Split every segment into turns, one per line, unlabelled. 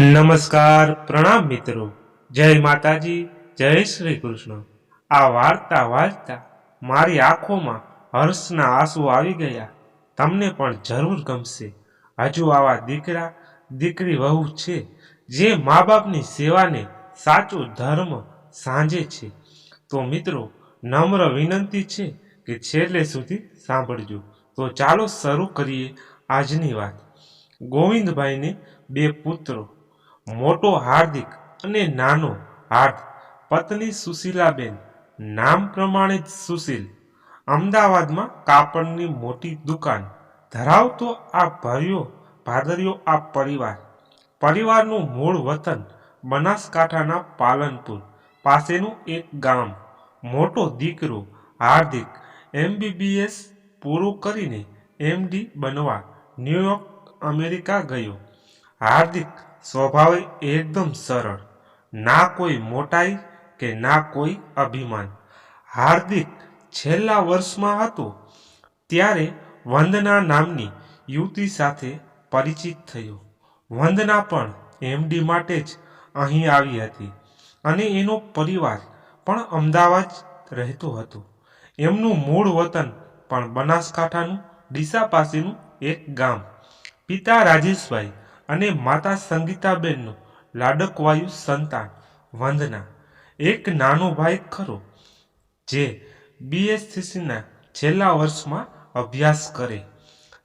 નમસ્કાર પ્રણામ મિત્રો. જય માતાજી, જય શ્રી કૃષ્ણ. આ વાર્તા વાંચતા મારી આંખોમાં હર્ષના આંસુ આવી ગયા. તમને પણ જરૂર ગમશે. હજુ આવા દીકરા, દીકરી વહુ છે જે મા બાપની સેવાને સાચો ધર્મ સાંજે છે. તો મિત્રો, નમ્ર વિનંતી છે કે છેલ્લે સુધી સાંભળજો. તો ચાલો શરૂ કરીએ આજની વાત. ગોવિંદભાઈને બે પુત્રો મોટો હાર્દિક અને નાનો હાર્દ. પત્ની સુશીલાબેન, નામ પ્રમાણે જ સુશીલ. અમદાવાદમાં કાપડની મોટી દુકાન. ધરાવતો આ ભર્યો ભાદર્યો આ પરિવાર. પરિવારનું મૂળ વતન બનાસકાંઠાના પાલનપુર પાસેનું એક ગામ. મોટો દીકરો, હાર્દિક, એમબીબીએસ પૂરું કરીને એમડી બનવા ન્યુયોર્ક, અમેરિકા ગયો. હાર્દિક સ્વભાવે એકદમ સરળ. ના કોઈ મોટાઈ કે ના કોઈ અભિમાન. હાર્દિક છેલ્લા વર્ષમાં હતો ત્યારે વંદના નામની યુવતી સાથે પરિચિત થયો. વંદના પણ એમડી માટે જ અહીં આવી હતી અને એનો પરિવાર પણ અમદાવાદ રહેતો હતો. એમનું મૂળ વતન પણ બનાસકાંઠાનું ડીસા પાસેનું એક ગામ, પિતા રાજેશભાઈ અને માતા સંગીતાબેનનું લાડકવાયુ સંતાન, વંદના. એક નાનો ભાઈ ખરો, જે બીએસસીસીના છેલ્લા વર્ષમાં અભ્યાસ કરે.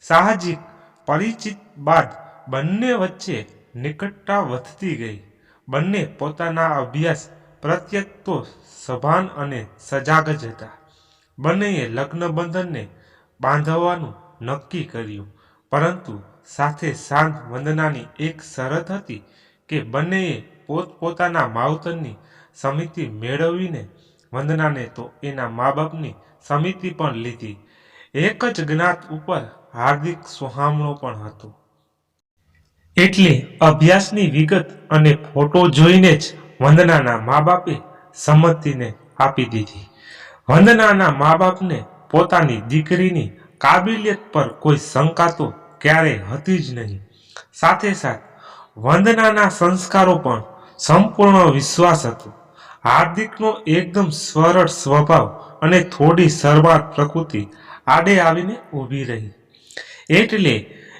સાહજિક, પરિચિત બાદ બંને વચ્ચે નિકટતા વધતી ગઈ. બંને પોતાના અભ્યાસ પ્રત્યે તો સભાન અને સજાગ જ હતા. બંનેએ લગ્નબંધનને બાંધવાનું નક્કી કર્યું. પરંતુ સાથે શાંત વંદનાની એક શરત હતી કે બંનેએ પોતપોતાના માવતરની સમિતિ મેળવીને વંદનાને તો એના મા બાપની સમિતિ પણ લીધી. એક જ જ્ઞાત ઉપર હાર્દિક સોહામણો પણ હતો. એટલે અભ્યાસની વિગત અને ફોટો જોઈને જ વંદનાના મા બાપે સંમતિને આપી દીધી. વંદનાના મા બાપને પોતાની દીકરીની કાબિલિયત પર કોઈ શંકા તો ક્યારેય હતી જ નહીં. સાથે સાથ વંદનાના સંસ્કારો પણ સંપૂર્ણ વિશ્વાસ હતો. હાર્દિકનો એકદમ સરળ સ્વભાવ અને થોડી શરમાળ પ્રકૃતિ આડે આવીને ઊભી રહી. એટલે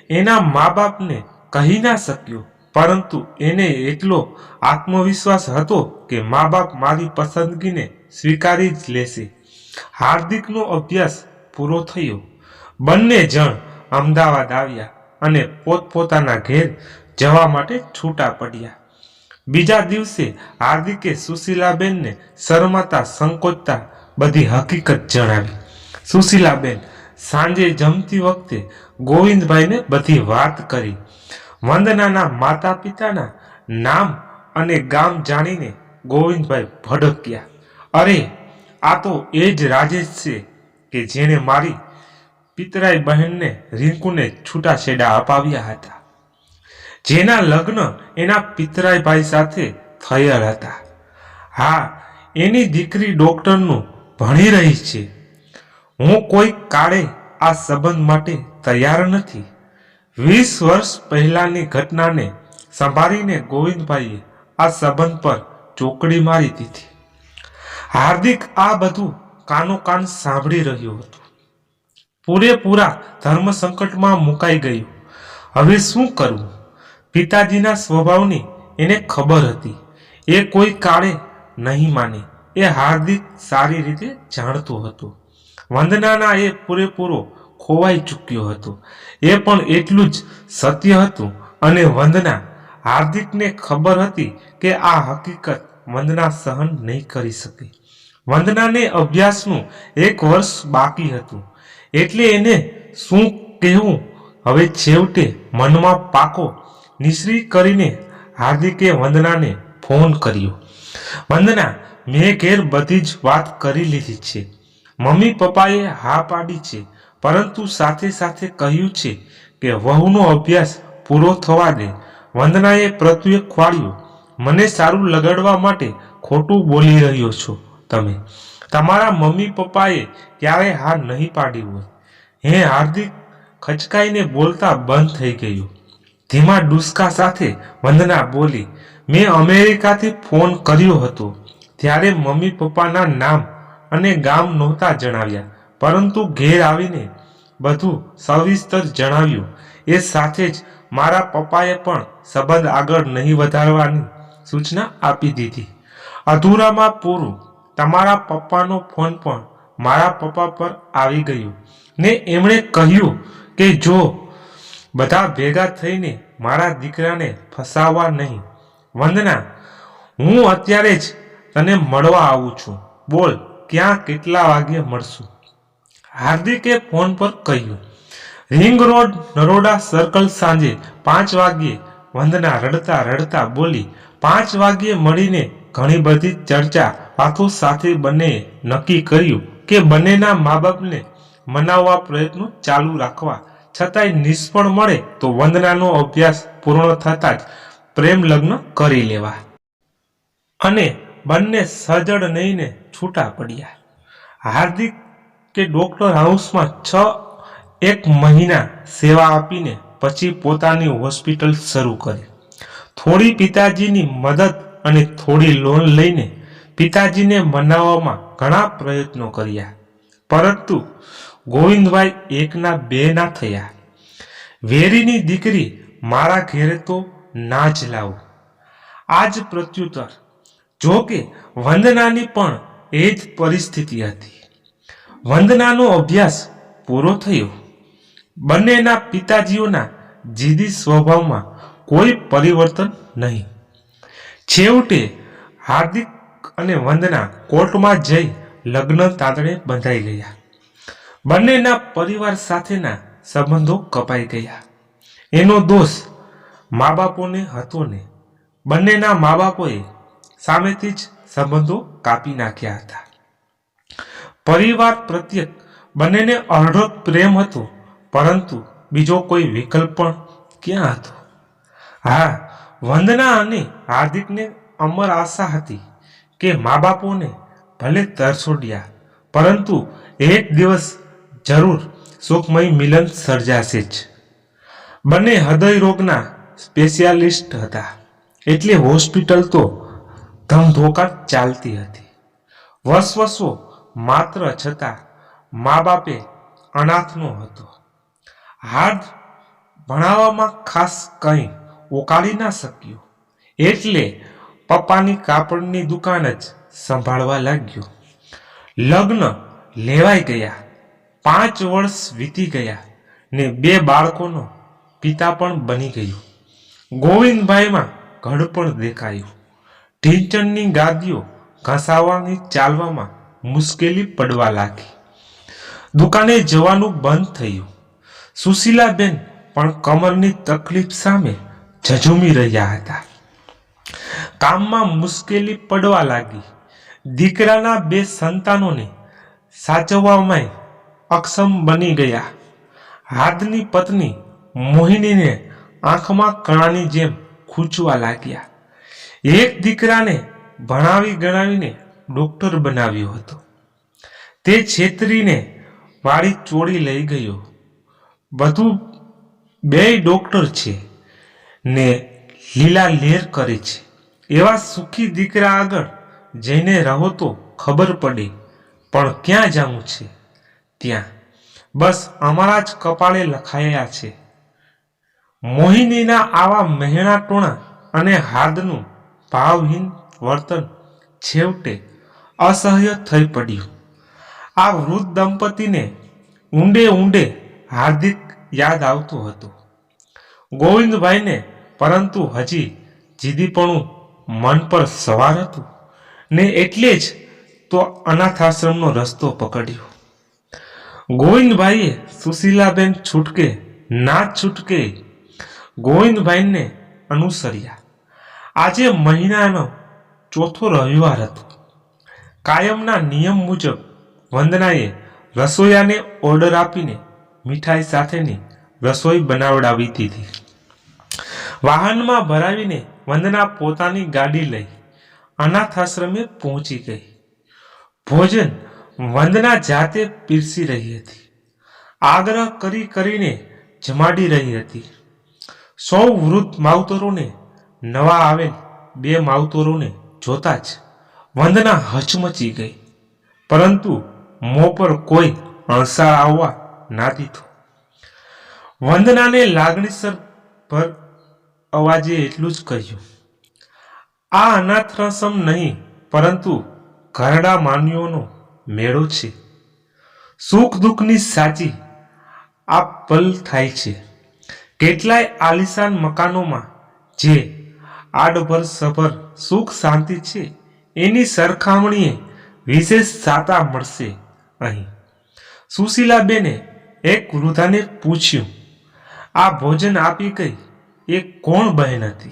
એના મા બાપને કહી ના શક્યો, પરંતુ એને એટલો આત્મવિશ્વાસ હતો કે મા બાપ મારી પસંદગીને સ્વીકારી જ લેશે. હાર્દિકનો અભ્યાસ પૂરો થયો. બંને જણ અમદાવાદ આવ્યા અને પોતપોતાના ઘેર જવા માટે છૂટા પડ્યા. બીજા દિવસે હાર્દિકે સુશીલાબેનને શરમાતા સંકોચતા બધી હકીકત જણાવી. સુશીલાબેન સાંજે જમતી વખતે ગોવિંદભાઈને બધી વાત કરી. વંદનાના માતા પિતાના નામ અને ગામ જાણીને ગોવિંદભાઈ ભડક્યા. અરે, આ તો એ જ રાજેશ છે કે જેણે મારી પિતરાઈ બહેનને રિંકુને છૂટાછેડા અપાવ્યા હતા. જેના લગ્ન એના પિતરાઈભાઈ સાથે થયેલ હતા. હા, એની દીકરી ડોક્ટરનું ભણી રહી છે. હું કોઈ કાળે આ સંબંધ માટે તૈયાર નથી. વીસ વર્ષ પહેલાની ઘટનાને સંભાળીને ગોવિંદભાઈએ આ સંબંધ પર ચોકડી મારી દીધી. હાર્દિક આ બધું કાનો કાન સાંભળી રહ્યું હતો. પૂરેપૂરા ધર્મ સંકટમાં મુકાઈ ગયું. હવે શું કરવું? પિતાજીના સ્વભાવની એને ખબર હતી. એ કોઈ કાળે નહીં માને. એ હાર્દિક સારી રીતે જાણતો હતો. વંદનાના એ પૂરેપૂરો ખોવાઈ ચૂક્યો હતો. એ પણ એટલું જ સત્ય હતું અને વંદના હાર્દિકને ખબર હતી કે આ હકીકત વંદના સહન નહીં કરી શકે. વંદનાને અભ્યાસનું એક વર્ષ બાકી હતું. એટલે એને શું કહેવું? હવે છેવટે મનમાં પાકો નિશ્રી કરીને હાર્દિકે વંદનાને ફોન કર્યો. વંદના, મેં ઘેર બધી જ વાત કરી લીધી છે. મમ્મી પપ્પાએ હા પાડી છે. પરંતુ સાથે સાથે કહ્યું છે કે વહુનો અભ્યાસ પૂરો થવા દે. વંદનાએ પ્રત્યે ખ્વાળ્યું, મને સારું લગાડવા માટે ખોટું બોલી રહ્યો છો તમે. તમારા મમ્મી પપ્પાએ ક્યારે હાર નહીં પાડી હોય. હે, હાર્દિક, ખચકાઈને બોલતા બંધ થઈ ગયું. ધીમા ડુસકા સાથે વંદના બોલી, મેં અમેરિકાથી ફોન કર્યો હતો, ત્યારે મમ્મી પપ્પાના નામ અને ગામ નહોતા જણાવ્યા, પરંતુ ઘેર આવીને બધું સવિસ્તર જણાવ્યું. એ સાથે જ મારા પપ્પાએ પણ સંબંધ આગળ નહીં વધારવાની સૂચના આપી દીધી. અધૂરામાં પૂરું તમારા પપ્પાનો ફોન પણ મારા પપ્પા પર આવી ગયો. ને એમણે કહ્યું કે જો બધા ભેગા થઈને મારા દીકરાને ફસાવવા નહીં, વંદના, હું અત્યારે જ તને મળવા આવું છું. બોલ, ક્યાં કેટલા વાગ્યે મળશું? હાર્દિકે ફોન પર કહ્યું, રિંગ રોડ, નરોડા સર્કલ સાંજે પાંચ વાગ્યે. વંદના રડતા રડતા બોલી, પાંચ વાગ્યે મળીને ઘણી બધી ચર્ચા વાતો સાથે બંને નક્કી કર્યું કે બંનેના મા બાપને મનાવવા પ્રયત્નો ચાલુ રાખવા. છતાંય નિષ્ફળ મળે તો વંદનાનો અભ્યાસ પૂર્ણ થતાં જ પ્રેમ લગ્ન કરી લેવા. અને બંને સજડ નહીંને છૂટા પડ્યા. હાર્દિક કે ડોક્ટર હાઉસમાં છ એક મહિના સેવા આપીને પછી પોતાની હોસ્પિટલ શરૂ કરી. થોડી પિતાજીની મદદ અને થોડી લોન લઈને પિતાજીને મનાવવામાં ઘણા પ્રયત્નો કર્યા. પરંતુ ગોવિંદભાઈ એકના બે ના થયા. વેરીની દીકરી મારા ઘેરે તો ના જ લાવું. આ જ પ્રત્યુત્તર જો કે વંદનાની પણ એ જ પરિસ્થિતિ હતી. વંદનાનો અભ્યાસ પૂરો થયો. બંનેના પિતાજીઓના જીદી સ્વભાવમાં કોઈ પરિવર્તન નહીં. છેવટે હાર્દિક અને વંદના કોર્ટમાં જઈ લગ્ન તાંતણે બંધાઈ ગયા. બંનેના પરિવાર સાથેના સંબંધો કપાઈ ગયા. એનો દોષ મા બાપોને હતો ને. બંનેના મા બાપોએ સામેથી જ સંબંધો કાપી નાખ્યા હતા. પરિવાર પ્રત્યે બંનેને અઢળક પ્રેમ હતો, પરંતુ બીજો કોઈ વિકલ્પ પણ ક્યાં હતો? હા વંદના અને હાર્દિકને અમર આશા હતી કે મા બાપોને ભલે તરછોડ્યા પરંતુ એક દિવસ જરૂર સુખમય મિલન સર્જાશે જ. બંને હૃદય રોગના સ્પેશિયાલિસ્ટ હતા, એટલે હોસ્પિટલ તો ધમધોકાર ચાલતી હતી. વસવસો માત્ર છતાં મા બાપે અનાથનો હતો. હાર્દ ભણાવવામાં ખાસ કંઈ ઓકાળી ના શક્યો. એટલે પપ્પાની કાપડની દુકાન જ સંભાળવા લાગ્યો. લગ્ન લેવાઈ ગયા. પાંચ વર્ષ વીતી ગયા ને બે બાળકોનો પિતા પણ બની ગયો. ગોવિંદભાઈમાં ઘડપણ દેખાયું. ઢીંચણની ગાદીઓ ઘસાવવાની ચાલવામાં મુશ્કેલી પડવા લાગી. દુકાને જવાનું બંધ થયું. સુશીલાબેન પણ કમરની તકલીફ સામે ઝઝૂમી રહ્યા હતા. કામમાં મુશ્કેલી પડવા લાગી. દીકરાના બે સંતાનોને સાચવવામાં અક્ષમ બની ગયા. હાદની પત્ની મોહિનીને આંખમાં કણાની જેમ ખૂંચવા લાગ્યા. એક દીકરાને ભણાવી ગણાવીને ડોક્ટર બનાવ્યો હતો. તે છેતરીને વાળી ચોરી લઈ ગયો. બધું બે ડોક્ટર છે. ને લીલા લેર કરે છે. એવા સુખી દીકરા આગળ જઈને રહો તો ખબર પડે, પણ ક્યાં જવું છે? ત્યાં. બસ અમારા જ કપાળે લખાયા છે. મોહિનીના આવા મહેણા ટોણા અને હાર્દનું ભાવહીન વર્તન છેવટે અસહ્ય થઈ પડ્યું. આ વૃદ્ધ દંપતીને ઊંડે ઊંડે હાર્દિક યાદ આવતું હતું. ગોવિંદભાઈને પરંતુ હજી જીદીપણું મન પર સવાર હતું. ને એટલે જ તો અનાથાશ્રમનો રસ્તો પકડ્યો. ગોવિંદભાઈએ સુશીલાબેન છૂટકે ના છૂટકે ગોવિંદભાઈને અનુસર્યા. આજે મહિનાનો ચોથો રવિવાર હતો. કાયમના નિયમ મુજબ વંદનાએ રસોઈયાને ઓર્ડર આપીને મીઠાઈ સાથેની રસોઈ બનાવડાવી દીધી. વાહનમાં ભરાવીને વંદના પોતાની ગાડી લઈ અનાથાશ્રમે પહોંચી ગઈ. ભોજન વંદના જાતે પીરસી રહી હતી. આગ્રહ કરી કરીને જમાડી રહી હતી. સૌ વૃદ્ધ માવતરોને નવા આવેલ બે માવતરોને જોતા જ વંદના હચમચી ગઈ. પરંતુ મોં પર કોઈ અણસા આવવા ના દીધો. વંદનાને લાગણીસર પર અવાજે એટલું જ કહ્યું, આ અનાથાશ્રમ નહીં, પરંતુ ઘરડા માનવીઓનો મેળો છે. સુખ દુઃખની સાચી આ પલ થાય છે. કેટલાય આલિશાન મકાનોમાં જે આડભર સભર સુખ શાંતિ છે, એની સરખામણીએ વિશેષ સાતા મળશે અહીં. સુશીલાબેને એક વૃદ્ધાને પૂછ્યું, આ ભોજન આપી ગઈ એ કોણ બહેન હતી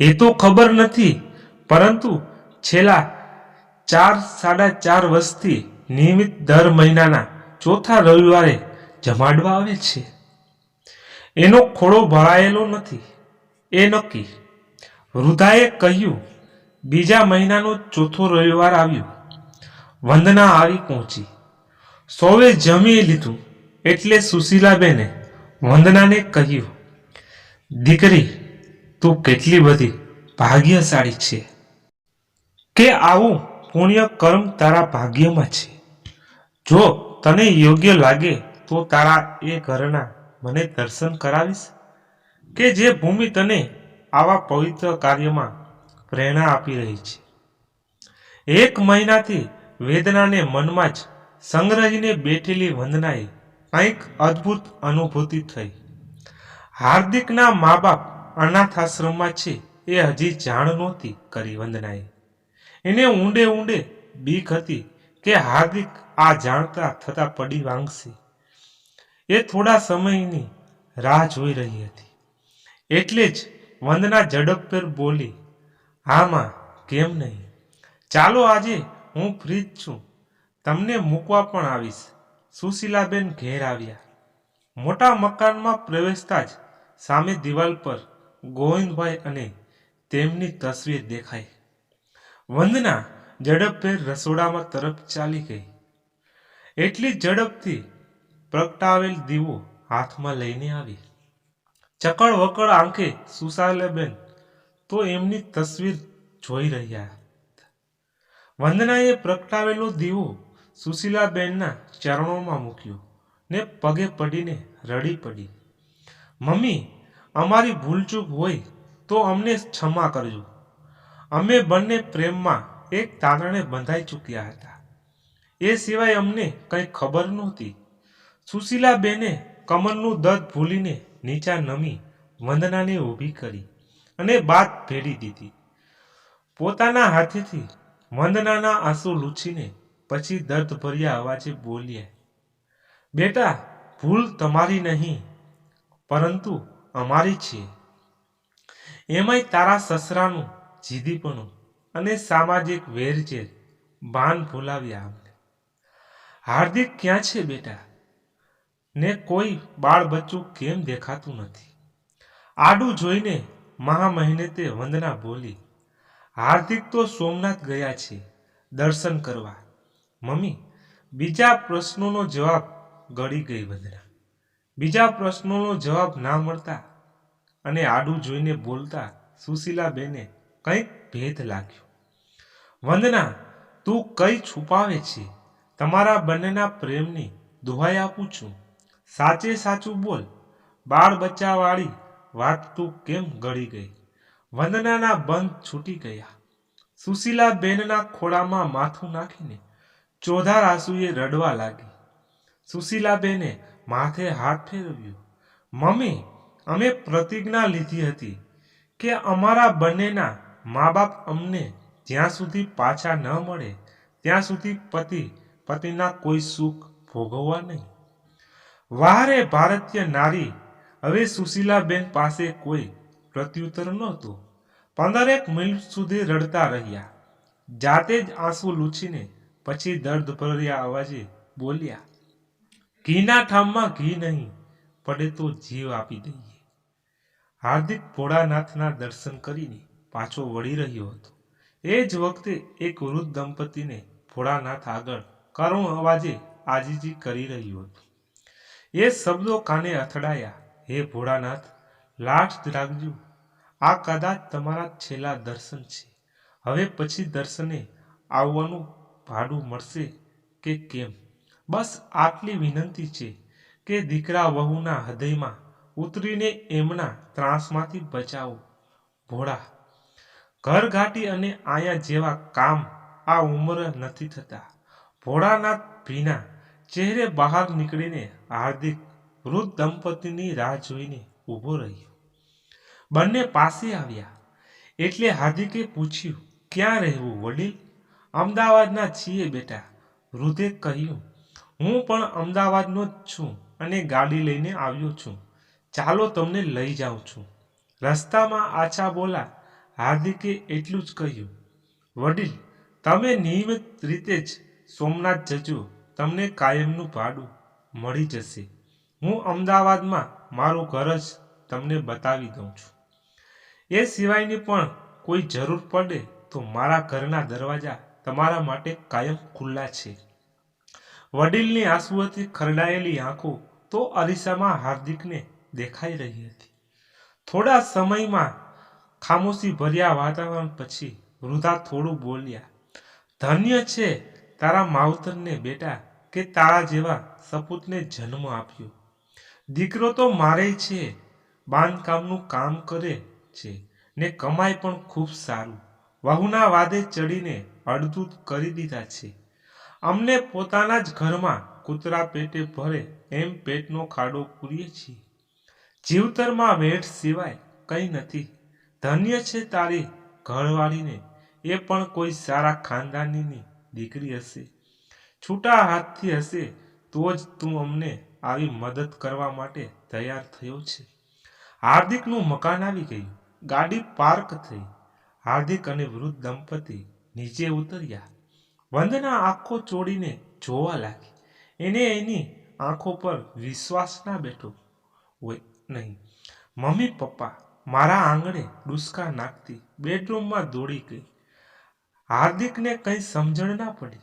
એ તો ખબર નથી, પરંતુ છેલ્લા ચાર, સાડા ચાર વર્ષથી નિયમિત દર મહિનાના ચોથા રવિવારે જમાડવા આવે છે. એનો ખોળો ભરાયેલો નથી. એ નક્કી. વૃદ્ધાએ કહ્યું, બીજા મહિનાનો ચોથો રવિવાર આવ્યો. વંદના આવી પહોંચી. સૌએ જમી લીધું એટલે સુશીલાબેને વંદનાને કહ્યું દીકરી, તું કેટલી બધી ભાગ્યશાળી છે. કે આવું પુણ્ય કર્મ તારા ભાગ્યમાં છે. જો તને યોગ્ય લાગે, તો તારા એ ઘરના મને દર્શન કરાવીશ. કે જે ભૂમિ તને આવા પવિત્ર કાર્યમાં પ્રેરણા આપી રહી છે. એક મહિનાથી વેદનાને મનમાં જ સંગ્રહીને બેઠેલી વંદનાએ કંઈક અદ્ભુત અનુભૂતિ થઈ. હાર્દિકના મા બાપ અનાથ આશ્રમમાં છે એ હજી જાણ નહોતી કરી વંદનાએ. એને ઊંડે ઊંડે બીક હતી કે હાર્દિક આ જાણતા થતા પડી વાંગશે. એ થોડા સમયની રાહ જોઈ રહી હતી. એટલે જ વંદના ઝડપભેર બોલી હામાં કેમ નહીં? ચાલો આજે હું ફ્રી જ છું. તમને મૂકવા પણ આવીશ. સુશીલાબેન ઘેર આવ્યા. મોટા મકાનમાં પ્રવેશતા જ સામે દિવાલ પર ગોવિંદભાઈ અને તેમની તસવીર દેખાઈ. વંદના ઝડપભેર રસોડામાં તરફ ચાલી ગઈ. એટલી ઝડપથી પ્રગટાવેલ દીવો હાથમાં લઈને આવી. ચકળ વકળ આંખે સુશાલેબેન તો એમની તસવીર જોઈ રહ્યા વંદનાએ પ્રગટાવેલો દીવો સુશીલાબેનના ચરણોમાં મૂક્યો ને પગે પડીને રડી પડી. મમ્મી, અમારી ભૂલચૂક હોય તો અમને ક્ષમા કરજો. અમે બંને પ્રેમમાં એક તાંતણે બંધાઈ ચૂક્યા હતા. એ સિવાય અમને કંઈ ખબર નહોતી. સુશીલાબેને કમરનું દર્દ ભૂલીને નીચા નમી વંદનાને ઊભી કરી અને બાત ભેડી દીધી. પોતાના હાથેથી વંદનાના આંસુ લૂછીને પછી દર્દભર્યા અવાજે બોલ્યા, બેટા, ભૂલ તમારી નહીં. પરંતુ અમારી છે. એમાંય તારા સસરાનું, જીદીપણું અને સામાજિક વેરચેર ભાન ભૂલાવ્યા અમને હાર્દિક ક્યાં છે બેટા? ને કોઈ બાળ બચ્ચું કેમ દેખાતું નથી? આડું જોઈને મહા મહિને તે વંદના બોલી, હાર્દિક તો સોમનાથ ગયા છે દર્શન કરવા. મમ્મી, બીજા પ્રશ્નોનો જવાબ ગળી ગઈ વંદના. બીજા પ્રશ્નોનો જવાબ ના મળતા અને આડું જોઈને બોલતા સુશીલાબેને કંઈક ભેદ લાગ્યો. વંદના, તું કઈ છુપાવે છે? તમારા બંનેના પ્રેમની દુહાઈ આપું છું. સાચે સાચું બોલ. બાળ બચ્ચાવાળી વાત તું કેમ ગળી ગઈ? વંદનાના બંધ છૂટી ગયા. સુશીલાબેનના ખોળામાં માથું નાખીને ચોધાર આંસુએ રડવા લાગી. સુશીલાબેને માથે હાથ ફેરવ્યો. મમ્મી, અમે પ્રતિજ્ઞા લીધી હતી કે અમારા બંનેના મા બાપ અમને જ્યાં સુધી પાછા ન મળે, ત્યાં સુધી પતિ પતિના કોઈ સુખ ભોગવવા નહીં. વારે ભારતીય નારી, હવે સુશીલાબેન પાસે કોઈ પ્રત્યુત્તર નહોતું. પંદરેક મિનિટ સુધી રડતા રહ્યા. જાતે જ આંસુ લૂછીને પછી દર્દ ભર્યા અવાજે બોલ્યા ઘીના ઠામમાં ઘી નહીં, પડે તો જીવ આપી દઈએ. હાર્દિક ભોળાનાથના દર્શન કરીને પાછો વળી રહ્યો હતો. એ જ વખતે એક વૃદ્ધ દંપતીને ભોળાનાથ આગળ કરુણ અવાજે આજીજી કરી રહ્યું હતું. એ શબ્દો કાને અથડાયા? હે ભોળાનાથ લાઠ રાખજો આ કદાચ તમારા છેલ્લા દર્શન છે. હવે પછી દર્શને આવવાનું ભાડું મળશે કે કેમ? બસ આટલી વિનંતી છે કે દીકરા વહુના હૃદયમાં ઉતરીને એમના ત્રાસમાંથી બચાવો. ભોળા, ઘરઘાટી અને આયા જેવા કામ આ ઉંમર નથી થતા. ભોળાનાથ ભીના ચહેરે બહાર નીકળીને હાર્દિક વૃદ્ધ દંપતીની રાહ જોઈને ઊભો રહ્યો. બંને પાસે આવ્યા એટલે હાર્દિકે પૂછ્યું, ક્યાં રહેવું વડીલ? અમદાવાદના છીએ બેટા, વૃદ્ધે કહ્યું હું પણ અમદાવાદનો જ છું અને ગાડી લઈને આવ્યો છું. ચાલો તમને લઈ જાઉં છું. રસ્તામાં આછા બોલા, હાર્દિકે એટલું જ કહ્યું. વડીલ, તમે નિયમિત રીતે જ સોમનાથ જજો. તમને કાયમનું ભાડું મળી જશે. હું અમદાવાદમાં મારું ઘર જ તમને બતાવી દઉં છું. એ સિવાયની પણ કોઈ જરૂર પડે તો મારા ઘરના દરવાજા તમારા માટે કાયમ ખુલ્લા છે. વડીલની આંસુઓથી ખરડાયેલી આંખો તો અરીસામાં હાર્દિકને દેખાઈ રહી હતી. થોડા સમયમાં ખામોશી ભર્યા વાતાવરણ પછી વૃદ્ધા થોડું બોલ્યા, ધન્ય છે તારા માવતરને બેટા કે તારા જેવા સપૂતને જન્મ આપ્યો. દીકરો તો મારે છે, બાંધકામનું કામ કરે છે ને કમાય પણ ખૂબ સારું. વહુના વાદે ચડીને અડધૂત કરી દીધા છે. અમને પોતાના જ ઘરમાં કૂતરા પેટે ભરે એમ પેટનો ખાડો પૂરીએ છીએ. જીવતરમાં વેઠ સિવાય કંઈ નથી. ધન્ય છે તારી ઘરવાળીને. એ પણ કોઈ સારા ખાનદાનીની દીકરી હશે. છૂટા હાથથી હશે તો જ તું અમને આવી મદદ કરવા માટે તૈયાર થયો છે. હાર્દિકનું મકાન આવી ગયું. ગાડી પાર્ક થઈ. હાર્દિક અને વૃદ્ધ દંપતી નીચે ઉતર્યા. વંદના આંખો ચોડીને જોવા લાગી. એને એની આંખો પર વિશ્વાસ ના બેઠો હોય નહીં. મમ્મી પપ્પા મારા આંગણે ડુસકા નાખતી બેડરૂમમાં દોડી ગઈ. હાર્દિકને કંઈ સમજણ ના પડી.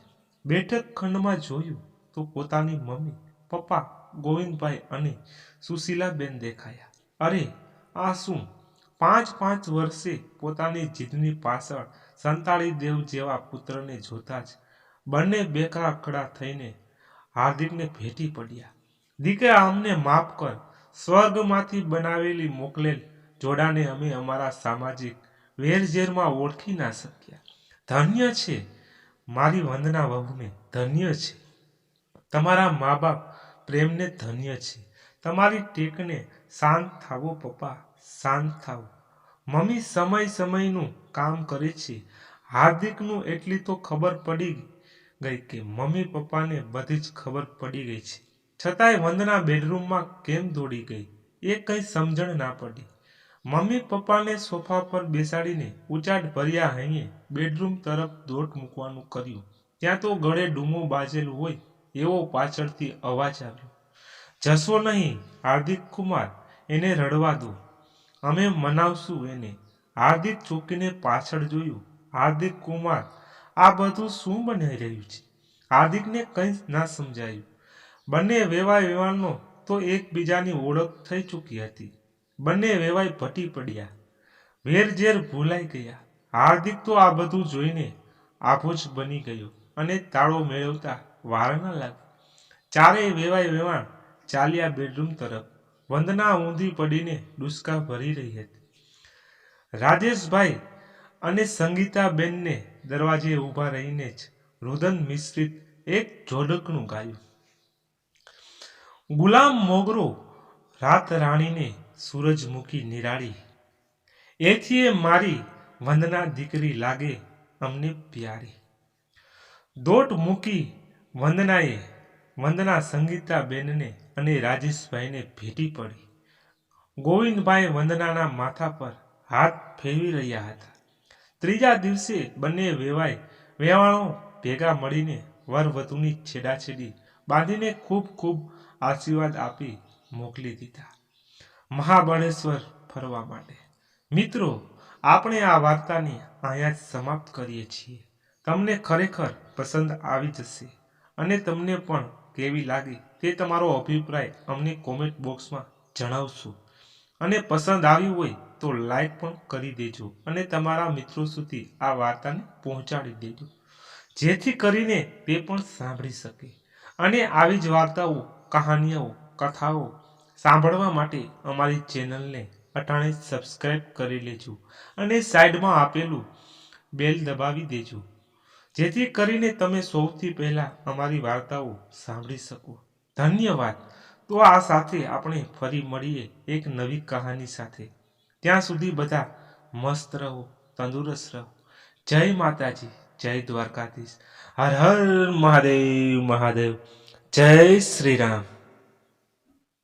બેઠક ખંડમાં જોયું તો પોતાની મમ્મી, પપ્પા, ગોવિંદભાઈ અને સુશીલાબેન દેખાયા. અરે, આ શું? પાંચ પાંચ વર્ષે પોતાની જીદની પાછળ સંતાળી દેવ જેવા પુત્રને જોતા જ બંને બેકાકડા થઈને હાર્દિકને ભેટી પડ્યા. દીકરા, અમને માફ કર. સ્વર્ગમાંથી બનાવેલી મોકલેલ જોડાને અમે અમારા સામાજિક વેરઝેરમાં ઓળખી ના શક્યા. ધન્ય છે મારી વંદના વહુને, ધન્ય છે. તમારા મા બાપ પ્રેમને ધન્ય છે. તમારી ટેકને શાંત થાવો પપ્પા, શાંત થાવો મમ્મી સમય સમયનું કામ કરે છે. હાર્દિકનું એટલી તો ખબર પડી ગઈ કે મમ્મી પપ્પાને બધી જ ખબર પડી ગઈ છે. છતાંય વંદના બેડરૂમમાં કેમ દોડી ગઈ? એ કંઈ સમજણ ના પડી. મમ્મી પપ્પાને સોફા પર બેસાડીને ઉચાટ ભર્યા હૈયે બેડરૂમ તરફ દોટ મૂકવાનું કર્યું. ત્યાં તો ગળે ડૂમો બાજેલું હોય એવો પાછળથી અવાજ આવ્યો. જશો નહીં, હાર્દિક કુમાર, એને રડવા દો. અમે મનાવશું એને. હાર્દિક ચોકીને પાછળ જોયું. હાર્દિક કુમાર, આ બધું શું બની રહ્યું છે? હાર્દિકને કંઈ ના સમજાયું. બંને વેવાય વેવાણનો તો એકબીજાની ઓળખ થઈ ચૂકી હતી. બંને વેવાય ભટી પડ્યા. વેરઝેર ભૂલાઈ ગયા. હાર્દિક તો આ બધું જોઈને આભો બની ગયો અને તાળો મેળવતા વાર ન લાગ્યો. ચારેય વેવાય વેવાણ ચાલ્યા બેડરૂમ તરફ વંદના ઊંધી પડીને ડુસકા ભરી રહી હતી. રાજેશભાઈ અને સંગીતાબેનને દરવાજે ઊભા રહીને જ રુદન મિશ્રિત એક જોડકનું ગાયું. ગુલામ મોગરો રાત રાણીને સૂરજમુખી નિરાળી. એથી એ મારી વંદના દીકરી લાગે અમને પ્યારી. દોટ મૂકી વંદનાએ વંદના સંગીતાબેનને અને રાજેશભાઈને ભેટી પડી. ગોવિંદભાઈ વંદનાના માથા પર હાથ ફેરવી રહ્યા હતા. ત્રીજા દિવસે બંને વેવાય, વેવાણો ભેગા મળીને વર વધુની છેડાછેડી બાંધીને ખૂબ ખૂબ આશીર્વાદ આપી મોકલી દીધા. મહાબળેશ્વર ફરવા માટે. મિત્રો, આપણે આ વાર્તાને અહીંયા જ સમાપ્ત કરીએ છીએ. તમને ખરેખર પસંદ આવી જશે અને તમને પણ કેવી લાગી તે તમારો અભિપ્રાય અમને કોમેન્ટ બોક્સમાં જણાવશો. અને પસંદ આવ્યું હોય તો લાઈક પણ કરી દેજો અને તમારા મિત્રો સુધી આ વાર્તાને પહોંચાડી દેજો. જેથી કરીને તે પણ સાંભળી શકે. અને આવી જ વાર્તાઓ, કહાનીઓ, કથાઓ સાંભળવા માટે અમારી ચેનલને અટાણે સબસ્ક્રાઈબ કરી લેજો અને સાઈડમાં આપેલું બેલ દબાવી દેજો. જેથી કરીને તમે સૌથી પહેલા અમારી વાર્તાઓ સાંભળી શકો. ધન્યવાદ. તો આ સાથે આપણે ફરી મળીએ એક નવી કહાની સાથે. ત્યાં સુધી બધા મસ્ત રહો, તંદુરસ્ત રહો. જય માતાજી, જય દ્વારકાધીશ. હર હર મહાદેવ મહાદેવ. જય શ્રી રામ.